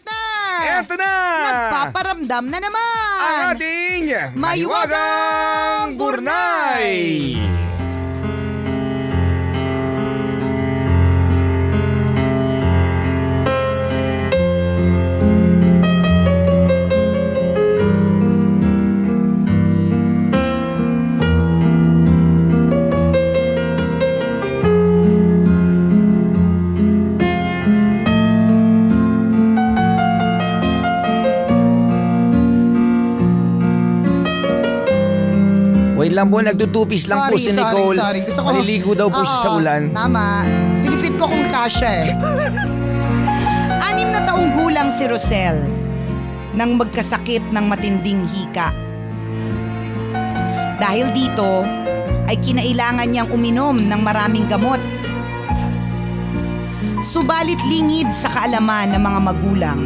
partner! Eto na! Nagpaparamdam na naman! Ang ating Mahiwagang Burnay! Wait po, nagtutupis lang po Sorry, si sorry, Nicole. sorry. Gusto ko- Maliligo daw po siya sa Oo, ulan. Tama. Pinifit ko kung kasya eh. Anim na taong gulang si Rosel nang magkasakit ng matinding hika. Dahil dito, ay kinailangan niyang uminom ng maraming gamot. Subalit lingid sa kaalaman ng mga magulang,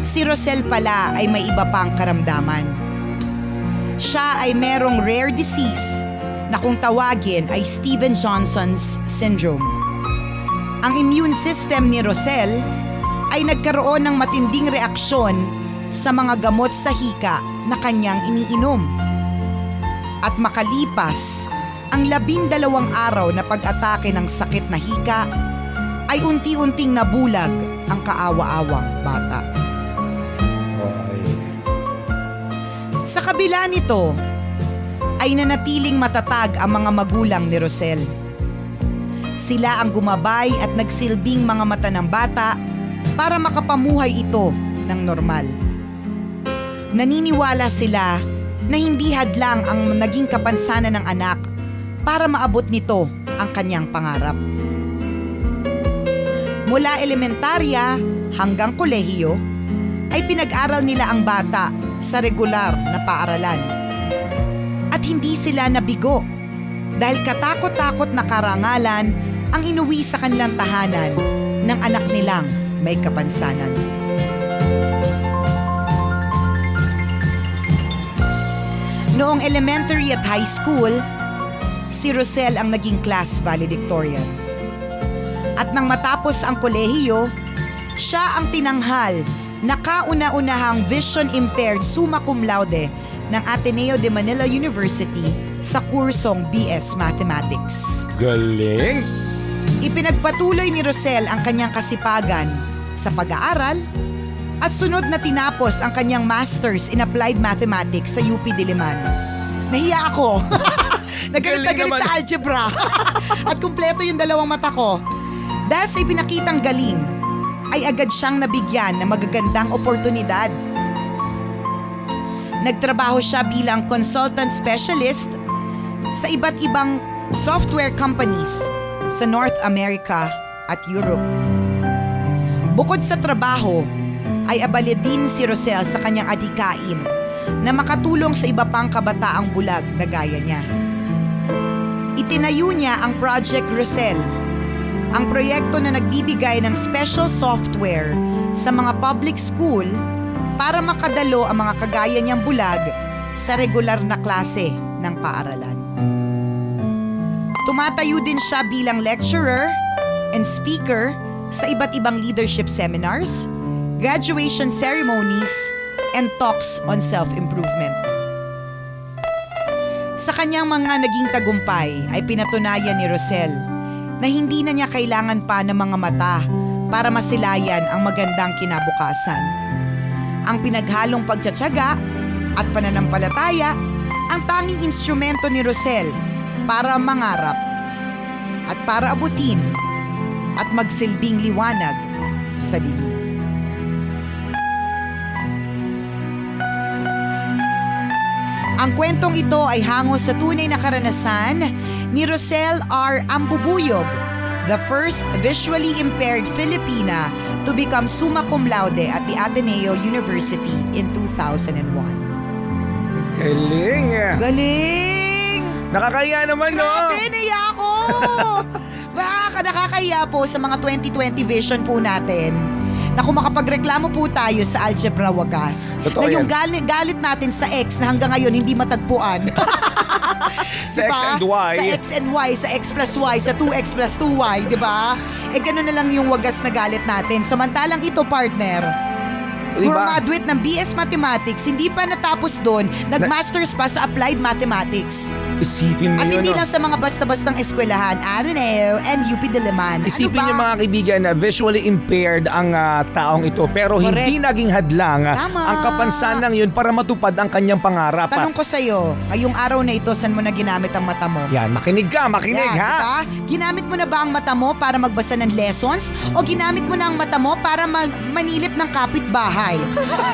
si Rosel pala ay may iba pang karamdaman. Siya ay merong rare disease na kung tawagin ay Steven Johnson's syndrome. Ang immune system ni Rosel ay nagkaroon ng matinding reaksyon sa mga gamot sa hika na kanyang iniinom. At makalipas ang labing dalawang araw na pag-atake ng sakit na hika, ay unti-unting nabulag ang kaawa-awang bata. Sa kabila nito, ay nanatiling matatag ang mga magulang ni Rosel. Sila ang gumabay at nagsilbing mga mata ng bata para makapamuhay ito ng normal. Naniniwala sila na hindi hadlang ang naging kapansanan ng anak para maabot nito ang kanyang pangarap. Mula elementarya hanggang kolehiyo, ay pinag-aral nila ang bata sa regular na paaralan. At hindi sila nabigo dahil katakot-takot na karangalan ang inuwi sa kanilang tahanan ng anak nilang may kapansanan. Noong elementary at high school, si Rosel ang naging class valedictorian. At nang matapos ang kolehiyo, siya ang tinanghal na kauna-unahang vision impaired summa cum laude ng Ateneo de Manila University sa kursong BS Mathematics. Galing! Ipinagpatuloy ni Rosel ang kanyang kasipagan sa pag-aaral at sunod na tinapos ang kanyang Masters in Applied Mathematics sa UP Diliman. Nahiya ako. Nagalit na galit sa algebra. at kumpleto yung dalawang mata ko. Dahil sa ipinakitang galing, ay agad siyang nabigyan ng magagandang oportunidad. Nagtrabaho siya bilang consultant specialist sa iba't ibang software companies sa North America at Europe. Bukod sa trabaho, ay abala din si Rosel sa kanyang adikain na makatulong sa iba pang kabataang bulag na gaya niya. Itinayo niya ang Project Rosel, ang proyekto na nagbibigay ng special software sa mga public school para makadalo ang mga kagaya niyang bulag sa regular na klase ng paaralan. Tumatayo din siya bilang lecturer and speaker sa iba't ibang leadership seminars, graduation ceremonies, and talks on self-improvement. Sa kanyang mga naging tagumpay ay pinatunayan ni Rosel na hindi na niya kailangan pa ng mga mata para masilayan ang magandang kinabukasan. Ang pinaghalong pagtsatsaga at pananampalataya ang tanging instrumento ni Rosel para mangarap at para abutin at magsilbing liwanag sa dilim. Ang kwentong ito ay hango sa tunay na karanasan ni Rosel R. Ambubuyog, the first visually impaired Filipina to become summa cum laude at the Ateneo University in 2001. Galing! Galing! Nakakaya naman, no? Grabe, naiya ako! Baka nakakaya po sa mga 2020 vision po natin na kung makapagreklamo po tayo sa algebra wagas, Totoo na yung yan. galit, galit natin sa X na hanggang ngayon hindi matagpuan. Sa Diba? X and Y. Sa X and Y, sa X plus Y, sa 2X plus 2Y, di ba? Eh, ganun na lang yung wagas na galit natin. Samantalang ito, partner? Graduate ng BS Mathematics, hindi pa natapos doon, nag-masters pa sa Applied Mathematics. Isipin mo At yun. hindi no? lang sa mga basta-bastang eskwelahan, Araneo and UP Diliman. Isipin ano niyo mga kaibigan na visually impaired ang ah, taong ito pero Correct. hindi naging hadlang ah, Tama. ang kapansanan yun para matupad ang kanyang pangarap. Tanong ko sa'yo, ngayong araw na ito, saan mo na ginamit ang mata mo? Yan, makinig ka, makinig Yan, ha. diba? Ginamit mo na ba ang mata mo para magbasa ng lessons? O ginamit mo na ang mata mo para mag- manilip ng kapitbahay?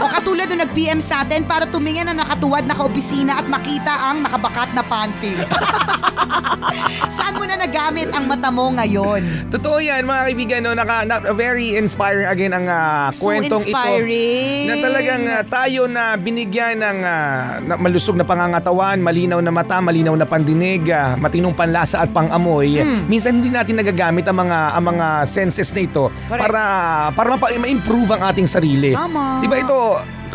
O katulad nung nag-PM sa atin para tumingin na nakatuwad na kaopisina at makita ang nakabakat na panty? Saan mo na nagamit ang mata mo ngayon? Totoo yan mga kaibigan, no, naka, na, very inspiring again ang ah, So kwentong ito. inspiring. Na talagang ah, tayo na binigyan ng na malusog na pangangatawan, malinaw na mata, malinaw na pandinig, ah, matinong panlasa at pangamoy. Hmm. Minsan hindi natin nagagamit ang mga ang mga senses na ito Correct. para para mapa- ma-improve ang ating sarili. Tama. 'Di ba ito?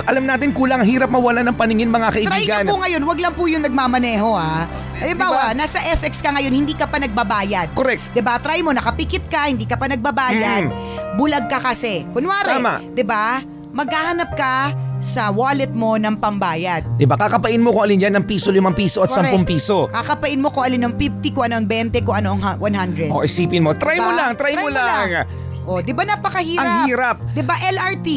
Alam natin kulang hirap mawala ng paningin mga Try kaibigan. nyo po ngayon, wag lang po yung nagmamaneho ha. Halimbawa, Diba? nasa FX ka ngayon, hindi ka pa nagbabayad. Correct. 'Di ba? Try mo, nakapikit ka, hindi ka pa nagbabayad. Bulag ka kasi. Kunwari, Tama. 'di ba? Maghahanap ka sa wallet mo ng pambayad. 'Di ba? Kakapain mo kung alin diyan ng piso, limang piso at Correct. sampung piso. Kakapain mo kung alin ang 50, kung ano ang 20, kung ano ang ha- 100. O isipin mo, try mo Diba? lang, try, mo, lang. O, 'di ba napakahirap? Ang hirap. 'Di ba LRT?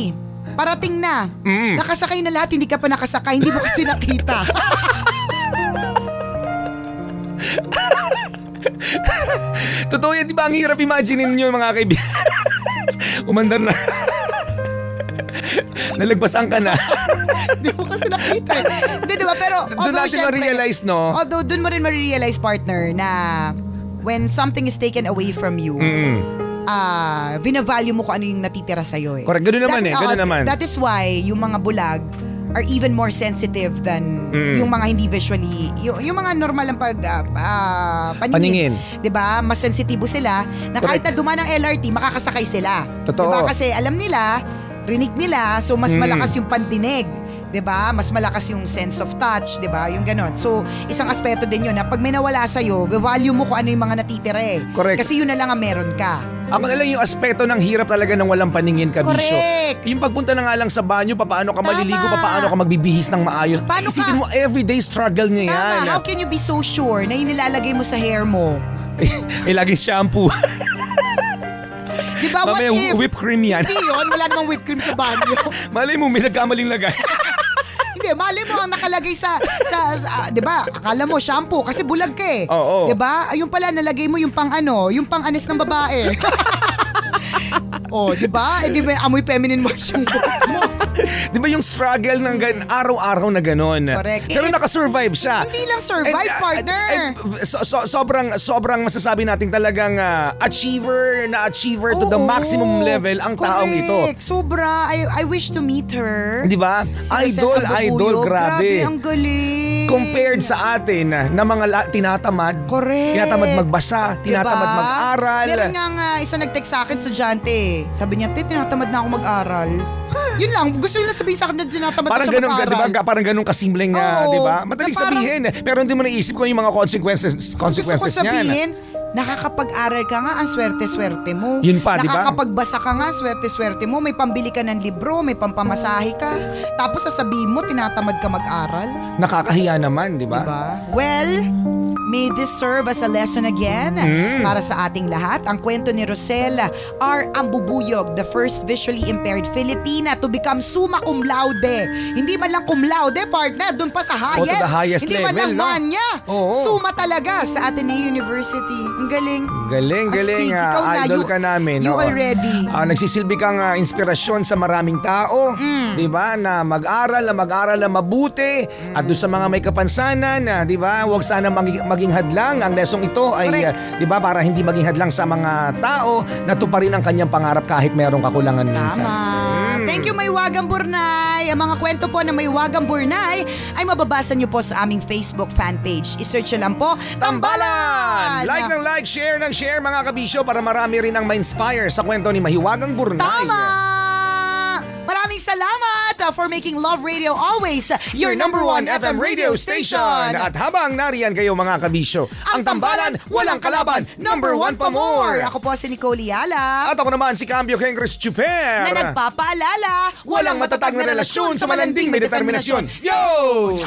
Parating na. Mm. Nakasakay na lahat, hindi ka pa nakasakay, hindi mo kasi nakita. Totoo yan, di ba? Ang hirap imaginein nyo mga kaibigan. Umandar na. Nalagpasan ka na. Hindi mo kasi nakita eh. Hindi, di ba? Pero, Doon although natin syempre, ma-realize, no? Although, doon mo rin ma-realize, partner, na when something is taken away from you, Mm. Ah, binavalue mo kung ano yung natitira sa'yo eh. Correct. Ganun naman eh. oo, Ganun naman. That is why yung mga bulag are even more sensitive than Mm. yung mga hindi visually, yung, yung mga normal ang pag ah, ah, paningin. Paningin. 'Di ba? Mas sensitibo sila na kahit na dumaan ng LRT, makakasakay sila. Totoo. 'Di ba? Kasi alam nila, rinig nila, so mas Mm. malakas yung pandinig. 'Di ba? Mas malakas yung sense of touch, 'di ba? Yung ganon. So, isang aspeto din 'yun na pag may nawala sa iyo, value mo kung ano yung mga natitira eh. Correct. Kasi yun na lang ang meron ka. Ako na lang yung aspeto ng hirap talaga ng walang paningin ka, Bisyo. Correct. Yung pagpunta na nga lang sa banyo, paano ka Tama. maliligo, paano ka magbibihis ng maayos. Paano Isipin ka- mo, everyday struggle niya yan. Tama, how can you be so sure na yung nilalagay mo sa hair mo? eh, laging shampoo. Di ba, what Mamaya if? whipped cream yan. Hindi yun, wala namang whipped cream sa banyo. Malay mo, may nagkamaling lagay. Hindi, mali mo ang nakalagay sa, sa, sa- ah, di ba, akala mo shampoo kasi bulag ka eh. Oo. Di ba? Ayun pala, nalagay mo yung pang ano, yung pang anis ng babae. oh, di ba? Eh, di ba, amoy feminine wash yung buhok mo. Di ba yung struggle ng gan- araw-araw na ganon? Correct. Pero Eh, nakasurvive siya. Hindi lang survive, uh, partner. and so- so- sobrang, sobrang masasabi natin talagang ah, achiever na achiever to the maximum level ang taong ito. Correct. Sobra. I, I wish to meet her. Di ba? Idol, idol, Abubuyog. grabe. ang galing. Compared sa atin na mga la- tinatamad, Correct. tinatamad magbasa, tinatamad Diba? mag-aral. Meron nga nga isa nag-text sa akin, estudyante. Sabi niya, te, tinatamad na ako mag-aral. Yun lang, gusto nila sabihin sa akin na tinatamad Parang na siya ganun, mag-aral. di ba? Parang ganun kasimpleng, ah, Oo. di ba? Madaling Na parang- sabihin. Pero hindi mo naisip kung yung mga consequences, Gusto ko consequences niyan. sabihin, nakakapag-aral ka nga, ang swerte-swerte mo. Yun pa, di ba? Nakakapagbasa ka nga, swerte-swerte mo. May pambili ka ng libro, may pampamasahe ka. Tapos sasabihin mo, tinatamad ka mag-aral. Nakakahiya naman, di ba? Diba? Well, may this serve as a lesson again Mm. para sa ating lahat. Ang kwento ni Rosella R. Ambubuyog, the first visually impaired Filipina to become summa cum laude. Hindi man lang cum laude, partner, dun pa sa Oh, to highest. the highest Hindi man level, lang no? manya. Oo. Summa talaga sa Ateneo University. Ang galing. Galing, galing. Astig, ikaw na, idol you- ka namin. you already. Ah, nagsisilbi kang ah, inspirasyon sa maraming tao, Mm. 'di ba? Na mag-aral, na mag-aral na mabuti at doon sa mga may kapansanan, na 'di ba? Huwag sana maging, maging hadlang ang lesong ito ay ah, 'di ba para hindi maging hadlang sa mga tao na tuparin ang kanyang pangarap kahit mayroong kakulangan minsan. Tama. Thank you, Maywagang Burnay. Ang mga kwento po ng Maywagang Burnay ay mababasa niyo po sa aming Facebook fan page. I-search niyo lang po, Tambalan! Tambalan! Like ng like, share ng share mga kabisyo para marami rin ang ma-inspire sa kwento ni Mahiwagang Burnay. Tama! Maraming salamat uh, for making Love Radio always your, number one FM radio station. At habang nariyan kayo mga kabisyo, ang tambalan, walang kalaban, number one pa more. Ako po si Nicole Yala. At ako naman si Cambio Henry Chuper. na nagpapaalala, Walang matatag na relasyon sa malanding may determinasyon. Yo!